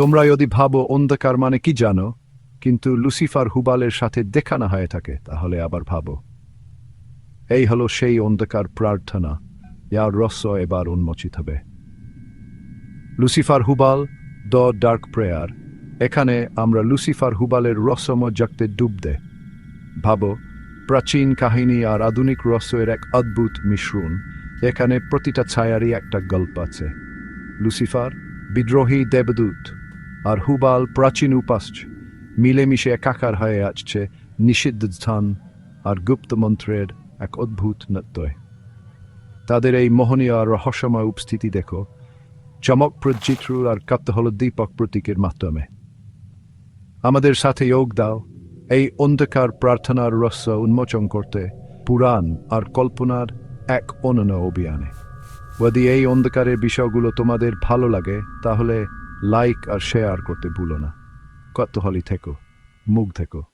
তোমরা যদি ভাবো অন্ধকার মানে কি জানো, কিন্তু লুসিফার হুবালের সাথে দেখা না হয়ে থাকে, তাহলে আবার ভাবো। এই হলো সেই অন্ধকার প্রার্থনা, যার রহস্য এবার উন্মোচিত হবে। Lucifer Hubal the dark prayer. এখানে আমরা লুসিফার হুবালের রহস্যময় জগতে ডুব দে। ভাবো, প্রাচীন কাহিনী আর আধুনিক রহস্যের এক অদ্ভুত মিশ্রণ, এখানে প্রতিটা ছায়ারই একটা গল্প আছে। লুসিফার, বিদ্রোহী দেবদূত। আর হুবাল প্রাচীন উপাস্য, মিলেমিশে একাকার হয়ে আসছে নিষিদ্ধ স্থান আর গুপ্ত মন্ত্রের এক অদ্ভুত নৃত্যয়। তাদের এই মোহনীয় আর রহস্যময় উপস্থিতি দেখো চমকপ্রদ চিত্র আর কাপ্ত হল দীপক প্রতীকের মাধ্যমে। আমাদের সাথে যোগ দাও, এই অন্ধকার প্রার্থনার রহস্য উন্মোচন করতে পুরাণ আর কল্পনার এক অনন্য অভিযানে। যদি এই অন্ধকারের বিষয়গুলো তোমাদের ভালো লাগে, তাহলে লাইক আর শেয়ার করতে ভুলো না। কত হলি থেকো মুখ থেকো।